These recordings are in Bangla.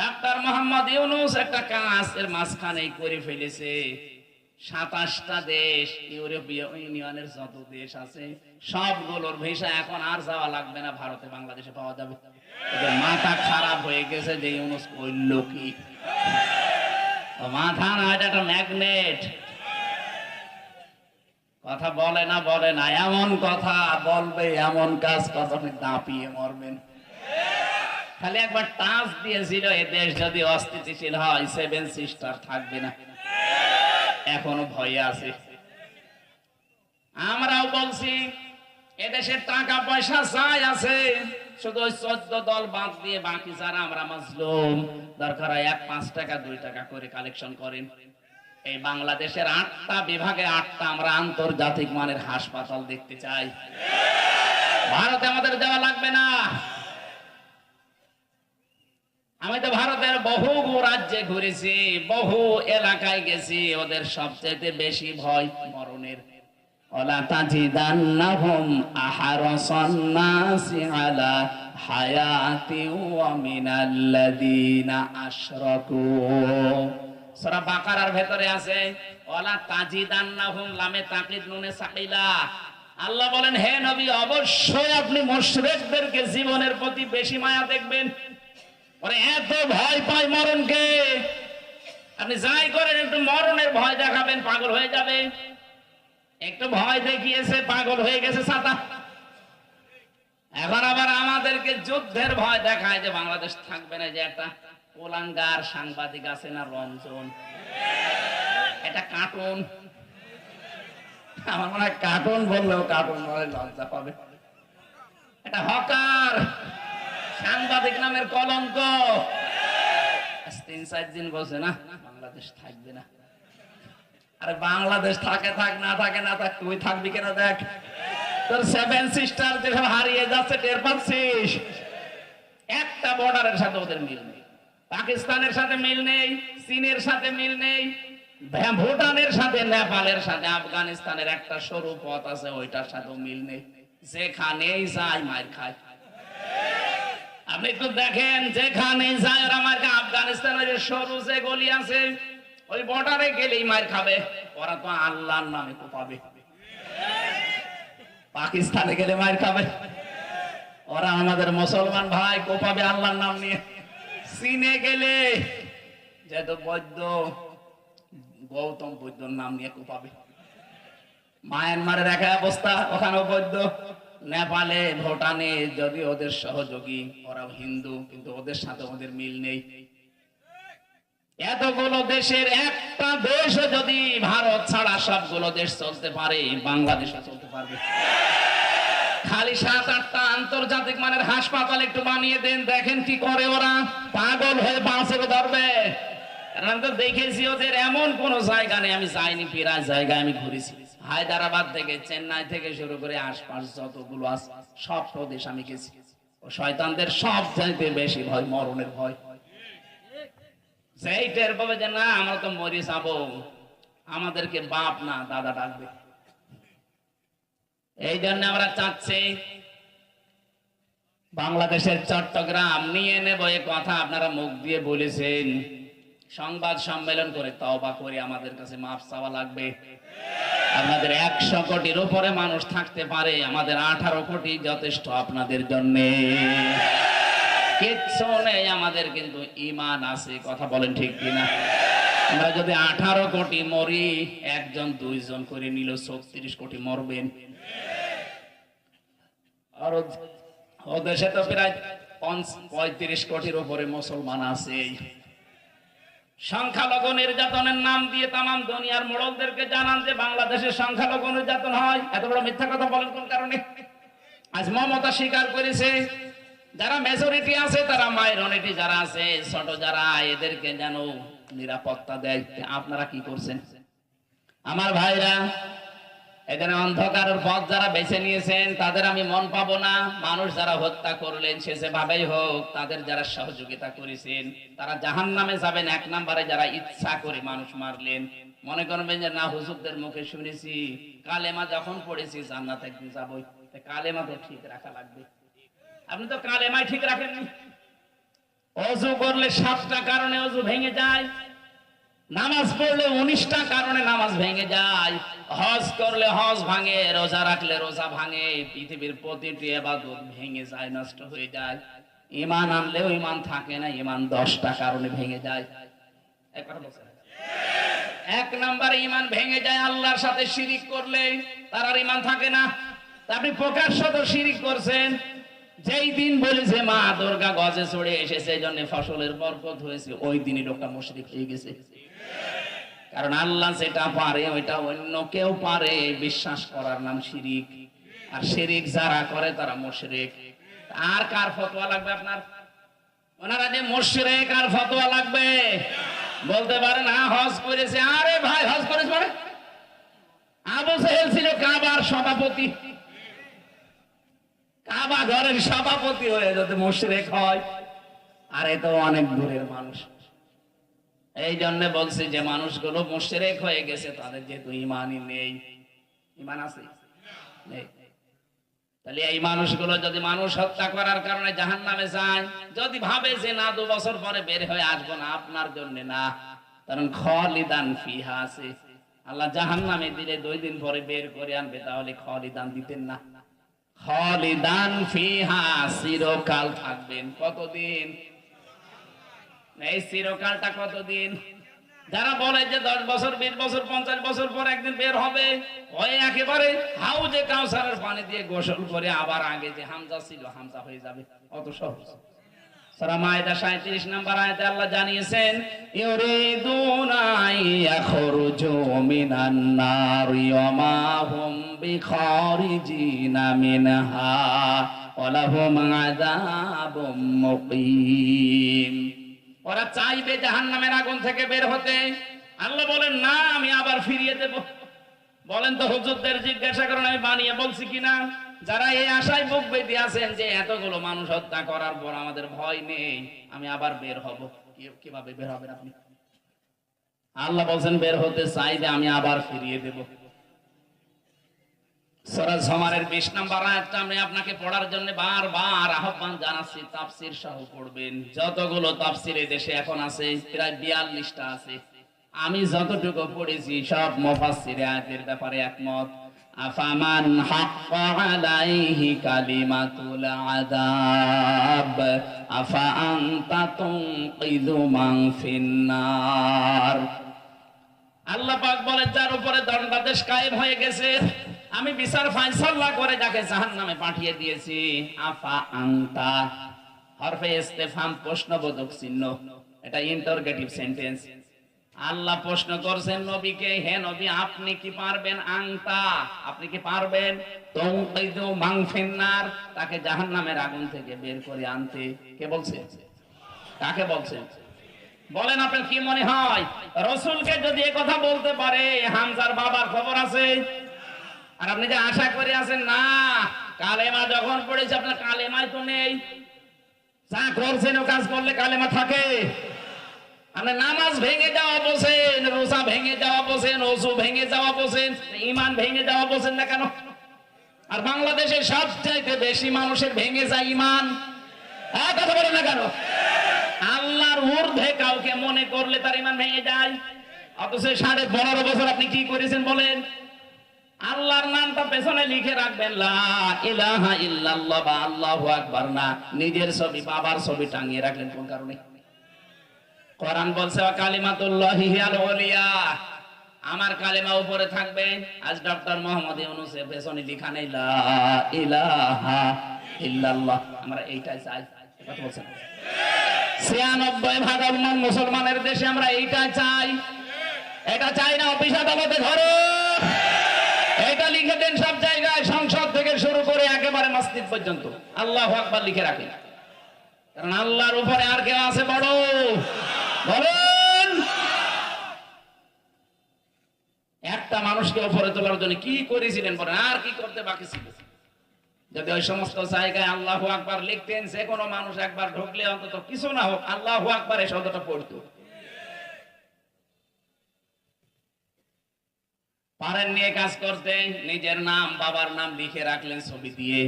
ডাক্তার মোহাম্মদ ইউনুস একটা কাজ এর মাঝখানে করে ফেলেছে। সাতাশটা দেশ, ইউরোপীয় ইউনিয়নের যত দেশ আছে, সবগুলোর ভিসা এখন আর যাওয়া লাগবে না, ভারতে, বাংলাদেশে পাওয়া যাবে। মাথা খারাপ হয়ে গেছে যে ইউনুস করল কি? মাথা না, এটা একটা ম্যাগনেট। কথা বলে না বলে না, এমন কথা, বলবে এমন কাজ কথা আপনি দাপিয়ে মরবেন। খালি একবার টাচ দিয়েছিল, এ দেশ যদি অস্থিতিশীল হয় সেভেন সিস্টার থাকবে না। এখনও ভয়ে আছে। আমরাও বলছি এদেশের টাকা পয়সা চাই আছে, শুধু চোদ্দ দল বাদ দিয়ে বাকি যারা আমরা মাজলুম, দরকার হয় এক পাঁচ টাকা, দুই টাকা করে কালেকশন করেন। এই বাংলাদেশের আটটা বিভাগে আটটা আমরা আন্তর্জাতিক মানের হাসপাতাল দেখতে চাই। ভারতে আমাদের দেওয়া লাগবে না। আমি তো ভারতের বহু রাজ্যে ঘুরেছি, বহু এলাকায় গেছি, ওদের সবচেয়ে বেশি ভয় মরণের। আল্লাহ বলেন, হে নবী, অবশ্যই আপনি মুশরিকদেরকে জীবনের প্রতি বেশি মায়া দেখবেন। ওরে, এত ভয় পায় মরণকে। আপনি যাই করেন, একটু মরণের ভয় দেখাবেন, পাগল হয়ে যাবে। একটু ভয় দেখিয়েছে পাগল হয়ে গেছে ছাতা এখন আবার আমাদেরকে যুদ্ধের ভয় দেখায় যে বাংলাদেশ থাকবে না যে একটা কোলাঙ্গার সাংবাদিক আছে না রঞ্জন। এটা কার্টুন। আমার মনে হয় কার্টুন বললেও কার্টুন লজ্জা পাবে। এটা হকার। সাংবাদিক নামের কলঙ্ক। তিন, চার দিন না, বাংলাদেশ থাকবে না। আরে বাংলাদেশ থাকে, থাক, না থাকে, না থাক, তুই থাকবি দেখ? তোর সেভেন সিস্টার যেসব হারিয়ে যাচ্ছে, টের পাচ্ছিস? একটা বর্ডারের সাথে ওদের মিল নেই। পাকিস্তানের সাথে মিল নেই, চীনের সাথে মিল নেই, ভুটানের সাথে, নেপালের সাথে, আফগানিস্তানের একটা সরু পথ আছে, ওইটার সাথেও মিল নেই। যেখানেই যায় মার খায়। আপনি একটু দেখেন যেখানে যায় ওরা মার আফগানিস্তানের সরু যে গলি আছে, ওই বর্ডারে গেলেই মার খাবে। ওরা তো আল্লাহর নামে কোপাবে পাকিস্তানে গেলে মার খাবে। ওরা আমাদের মুসলমান ভাই, কোপাবে আল্লাহর নাম নিয়ে। চীনে গেলে যেহেতু বৈদ্য, গৌতম বৈদ্যর নাম নিয়ে কোপাবে। মায়ানমারের একা অবস্থা, ওখানেও বৈদ্য। নেপালে, ভুটানে যদি ওদের সহযোগী, ওরাও হিন্দু, কিন্তু ওদের সাথে ওদের মিল নেই। এতগুলো দেশের একটা দেশ যদি ভারত ছাড়া সবগুলো দেশ চলতে পারে, বাংলাদেশও চলতে পারবে। খালি সাত আটটা আন্তর্জাতিক মানের হাসপাতাল একটু বানিয়ে দেন, দেখেন কি করে ওরা। পাগল হয়ে বাঁচে ধরবে। দেখেছি ওদের এমন কোন জায়গা নেই, আমি যাইনি প্রায় জায়গায় আমি ঘুরেছি। হায়দ্রাবাদ থেকে, চেন্নাই থেকে শুরু করে আশপাশ যতগুলো আছে, সব প্রদেশ আমি গেছি। ও শয়তানদের সব চাইতে বেশি ভয়, মরণের ভয়। সেই টের পাবে যে, না, আমরা তো মরে যাব। আমাদেরকে বাপ, না, দাদা ডাকবে। এই জন্য আমরা চাচ্ছি, বাংলাদেশের চট্টগ্রাম নিয়ে নেব এ কথা। আপনারা মুখ দিয়ে বলেছেন। সংবাদ সম্মেলন করে তওবা করে আমাদের কাছে মাপ চাওয়া লাগবে। আপনাদের একশো কোটির উপরে মানুষ থাকতে পারে, আমাদের আঠারো কোটি যথেষ্ট আপনাদের জন্য। কিচ্ছু নেই, আমাদের কিন্তু ইমান আছে কথা বলেন ঠিক কিনা? আমরা যদি আঠারো কোটি মরি, একজন, দুইজন করে নিল ছত্রিশ কোটি মরবেন। আর ও- দেশে তো প্রায় পঁয়ত্রিশ কোটির উপরে মুসলমান আছে সংখ্যালঘু নির্যাতনের নাম দিয়ে তামাম দুনিয়ার মোড়লদেরকে জানান যে বাংলাদেশের সংখ্যালঘু নির্যাতন হয়। এত বড় মিথ্যা কথা বলেন কোন কারণে? আজ মমতা স্বীকার করেছে, যারা মেজরিটি আছে, তারা মাইনরিটি যারা আছে, ছোট যারা, এদেরকে যেন নিরাপত্তা দেয়। আপনারা কি করছেন? আমার ভাইরা এখানে অন্ধকারের পথ যারা বেছে নিয়েছেন, তাদের আমি মন পাবো না। মানুষ যারা হত্যা করলেন, সে যেভাবেই হোক, তাদের যারা সহযোগিতা করেছেন, তারা জাহান নামে যাবেন। এক নম্বরে যারা ইচ্ছা করে মানুষ মারলেন। মনে করবেন যে, না, হুজুরদের মুখে শুনেছি। কালেমা যখন পড়েছি, জান্নাত একদিন যাবই। কালেমা তো ঠিক রাখা লাগবে। আপনি তো কালেমাই ঠিক রাখেননি। অজু করলে সাতটা কারণে অজু ভেঙে যায়। নামাজ পড়লে উনিশটা কারণে নামাজ ভেঙে যায়। হজ করলে হজ ভাঙে, রোজা রাখলে রোজা ভাঙে। পৃথিবীর প্রতিটি এবাদত ভেঙে যায়, নষ্ট হয়ে যায়। ইমান আনলেও ইমান থাকে না ইমান দশটা কারণে ভেঙে যায়। এক নম্বরে ইমান ভেঙে যায় আল্লাহর সাথে শিরিক করলে, তার আর ইমান থাকে না। তা আপনি প্রকাশ্যত শিরিক করছেন যেই দিন বলেছে, মা দুর্গা গজে চড়ে এসেছে এই জন্য ফসলের বরকত হয়েছে। ওই দিনই লোকটা মুশরিক হয়ে গেছে। কারণ আল্লাহ যেটা পারে, ওইটা অন্য কেউ পারে। বিশ্বাস করার নাম শিরিক। আর শিরিক যারা করে, তারা মুশরিক। আর কার ফতোয়া লাগবে আপনার? ওনারা যে মুশরিক, আর ফতোয়া লাগবে? বলতে পারেন হ্যাঁ হজ করেছে। আরে ভাই, হজ করেছে মানে? আবু সাহেল ছিল কাবার সভাপতি। কাবা ঘরের সভাপতি হয়ে যদি মুশরিক হয়, আর এ তো অনেক দূরের মানুষ। এই জন্য বলছি যে মানুষগুলো মুশরিক হয়ে গেছে, তাদের যেহেতু ইমানই নেই। ইমান আছে? নেই। তাহলে এই মানুষগুলো যদি মানুষ হত্যা করার কারণে জাহান নামে যায়, যদি ভাবে যে না, দু বছর পরে বের হয়ে আসব না, আপনার জন্য না। কারণ খলিদান ফিহা আছে। আল্লাহ জাহান নামে দিলে দুই দিন পরে বের করে আনবে, তাহলে খলিদান দিতেন না। চিরকাল থাকবেন। কতদিন? এই চিরকালটা কতদিন? যারা বলে যে দশ বছর, বিশ বছর, পঞ্চাশ বছর পর একদিন বের হবে, ওই একেবারে হাউজে কাউসারের পানি দিয়ে গোসল করে আবার আগে যে হামজা ছিল, হামজা হয়ে যাবে। অত সহজ। সূরা মায়েদা 37 নম্বর আয়াতে আল্লাহ ওরা চাইবে জাহান্নামের আগুন থেকে বের হতে। আল্লাহ বলেন, না, আমি আবার ফিরিয়ে দেব। বলেন তো হুজুরদের জিজ্ঞাসা করেন, আমি বানিয়ে বলছি কিনা? যারা এই আশায় বুক বেঁধে আছেন যে এতগুলো মানুষ হত্যা করার পর আমাদের ভয় নেই, আমি আবার বের হব। কীভাবে বের হবেন আপনি? আল্লাহ বলছেন, বের হতে চাইলে আমি আবার ফিরিয়ে দেব। সূরা জমারের 20 নম্বর আয়াতটা আমি আপনাকে পড়ার জন্য বারবার আহ্বান জানাচ্ছি, তাফসীর সহ পড়বেন। যতগুলো তাফসীর দেশে এখন আছে, প্রায় 42টা আছে। আমি যতটুকু পড়েছি, সব মুফাসসির ব্যাপারে একমত। আফামান হাক্কা আলাইহি কালিমাতুল আযাব, আফা আনতা তুনকিযু মান ফিন্নার। আল্লাহ পাক বলে যার উপরে দণ্ডাদেশ কায়েম হয়ে গেছে, আমি বিচার ফাইসাল্লাহ করে যাকে জাহান্নামে পাঠিয়ে দিয়েছি। আফা আনতা, হরফে ইস্তেফাম প্রশ্নবোধক চিহ্ন। এটা ইন্টারগেটিভ সেন্টেন্স আল্লাহ প্রশ্ন করছেন নবীকে, হে নবী, আপনি কি পারবেন আংতা আপনি কি পারবেন? তৌকিদু মাংফিন্নার। তাকে জাহান্নামের আগুন থেকে বের করে আনতে। কে বলছে? কাকে বলছেন বলেন, আপনার কি মনে হয়? রসুলকে যদি কথা বলতে পারে, হামজার বাবার খবর আছে? আর আপনি যে আশা করে আছেন, না, কালেমা যখন পড়েছে, আপনার কালেমাই তো নেই। যা করছেন ও কাজ করলে কালেমা থাকে। নামাজ ভেঙে যাওয়া বসেন, রোজা ভেঙে যাওয়া বসেন ভেঙে যাওয়া বসেন ইমান ভেঙে যাওয়া বসেন না কেন? আর বাংলাদেশে সবচাইতে বেশি মানুষের ভেঙে যায় ইমান হ্যাঁ কথা বলেন না কেন? আল্লাহর ঊর্ধ্বে কাউকে মনে করলে তার ইমান ভেঙে যায়। অথচ সাড়ে পনেরো বছর আপনি কি করেছেন বলেন? আল্লাহর নামটা পেছনে লিখে রাখবেন ইলাহা বা আল্লাহু আকবার না। নিজের ছবি, বাবার ছবি টাঙিয়ে রাখলেন, কোন কারণে। কোরআন বলছে আমার কালেমা উপরে থাকবে, আজ ডক্টর মোহাম্মদ ইউনূসের পেছনে লেখা নেই আমরা এইটাই চাই কথা বলছেন ছিয়ানব্বই ভাগ মুসলমানের দেশে আমরা চাই। এটা চাই না অফিস আদালতে এটা লিখে দেন সব জায়গায় সংসদ থেকে শুরু করে একেবারে মসজিদ পর্যন্ত। আল্লাহ আকবার লিখে রাখেন। কারণ আল্লাহর উপরে আর কেউ আছে বড়। বলেন একটা মানুষকে তোলার জন্য কি করেছিলেন বলেন? আর কি করতে বাকি ছিল? যদি ওই সমস্ত জায়গায় আল্লাহ আকবার লিখতেন, যে কোনো মানুষ একবার ঢুকলে অন্তত কিছু না হোক, আল্লাহ আকবার এই শব্দটা পড়তো। পারেন নিয়ে কাজ করতে, নিজের নাম, বাবার নাম লিখে রাখলেন ছবি দিয়ে।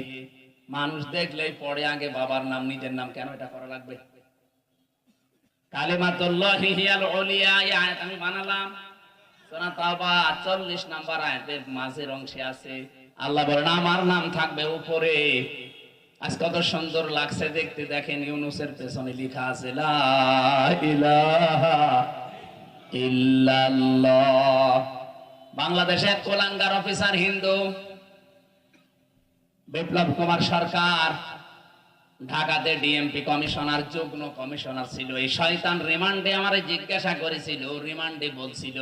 মানুষ দেখলেই পরে আগে বাবার নাম, নিজের নাম, কেন এটা করা লাগবে? কালিমাতুল্লাহি হিয়াল উলিয়া, এই আয়াত আমি বানালাম। সূরা তাওবা 40 নাম্বার আয়াতের মাঝের অংশে আছে। আল্লাহ বলেন, আমার নাম থাকবে উপরে। আজ কত সুন্দর লাগছে দেখতে। দেখেন ইউনুসের পেছনে লেখা আছে, লা ইলাহা ইল্লাল্লাহ। বাংলাদেশে এক কোলাঙ্গার অফিসার হিন্দু, বিপ্লব কুমার সরকার। ঢাকাতে ডিএমপি কমিশনার, যুগ্ম কমিশনার ছিল। এই শয়তান রিমান্ডে আমারে জিজ্ঞাসা করেছিল, রিমান্ডে বলছিল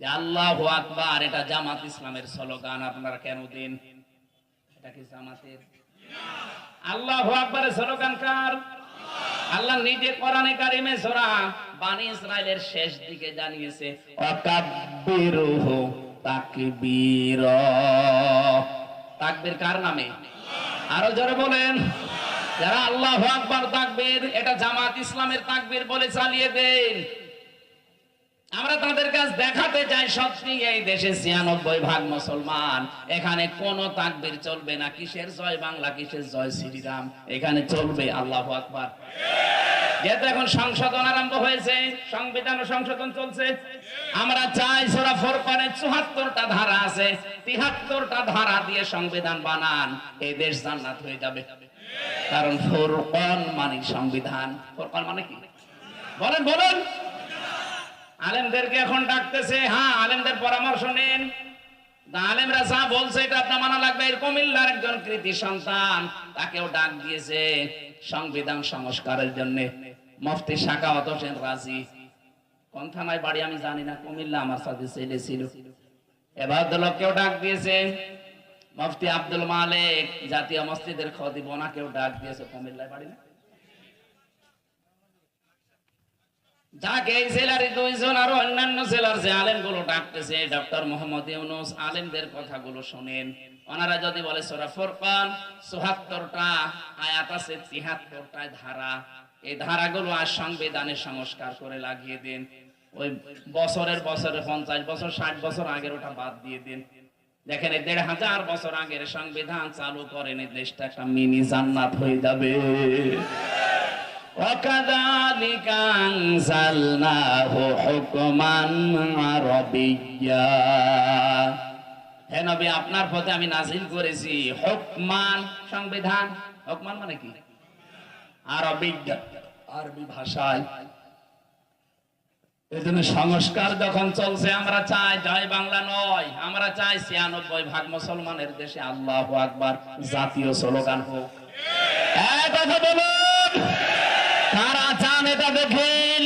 যে, আল্লাহ আকবার, এটা জামাত ইসলামের স্লোগান, আপনারা কেন দিন? এটা কি জামাতের? আল্লাহ আকবরের স্লোগান কার? আল্লাহ নিজে কোরআনে কারিমে সূরা বানি ইসরাইলের শেষ দিকে জানিয়েছে ওয়াকাব্বিরুহু তাকবীরা। তাকবীর কার নামে? আরও জোরে বলেন। যারা আল্লাহু আকবার তাকবীর, এটা জামাত ইসলামের তাকবীর বলে চালিয়ে দেন। আমরা তাদের কাছে দেখাতে চাই, সত্যি এই দেশে ছিয়ানব্বই ভাগ মুসলমান। এখানে কোন তাকবীর চলবে না। কিসের জয় বাংলা, কিসের জয় শ্রীরাম? এখানে চলবে আল্লাহ আকবার। যেহেতু এখন সংশোধন আরম্ভ হয়েছে, সংবিধান সংশোধন চলছে। আমরা চাই সোরা ফোরকানের চুহাত্তরটা ধারা আছে, তিহাত্তরটা ধারা দিয়ে সংবিধান বানান। এই দেশ জান্নাত হয়ে যাবে। কারণ ফোরকন মানে সংবিধান। ফোরকন মানে কি? বলেন বলেন। আলেমদেরকে এখন ডাকতেছে হ্যাঁ আলেমদের পরামর্শ নেন। তাকেও ডাক সংবিধান সংস্কারের জন্য। রাজি। বাড়ি আমি কুমিল্লা আমার সাথে ছেলে ছিল। এবার ডাক দিয়েছে। মফতি আব্দুল মালিক জাতীয় মসজিদের খতিব, ওনাকেও ডাক দিয়েছে, কুমিল্লায় বাড়ি না? যাকে, এই দুইজন অন্যান্য যে ডাকতেছে ডক্টর মোহাম্মদ ইউনুস, আলেমদের কথাগুলো শোনেন। ওনারা যদি বলে, সোরা ফোরকান আয়াত আছে ধারা। এই ধারাগুলো আর সংবিধানে সংস্কার করে লাগিয়ে দিন। ওই বছরের বছরে পঞ্চাশ বছর, ষাট বছর আগের ওটা বাদ দিয়ে দিন। দেখেন এই দেড় হাজার বছর আগের সংবিধান চালু করেন এই দেশটা একটা মিনি জান্নাত হয়ে যাবে وكذلك أنزلناه حكما عربيا হে নবী আপনার পথে আমি নাজিল করেছি হুকমান সংবিধান হুকমান মানে কি আরবি আরবি ভাষায় সংস্কার যখন চলছে, আমরা চাই জয় বাংলা নয়, আমরা চাই ছিয়ানব্বই ভাগ মুসলমানের দেশে আল্লাহ আকবার জাতীয় স্লোগান হোক। কথা বলুন। তারা চান এটা দেখেন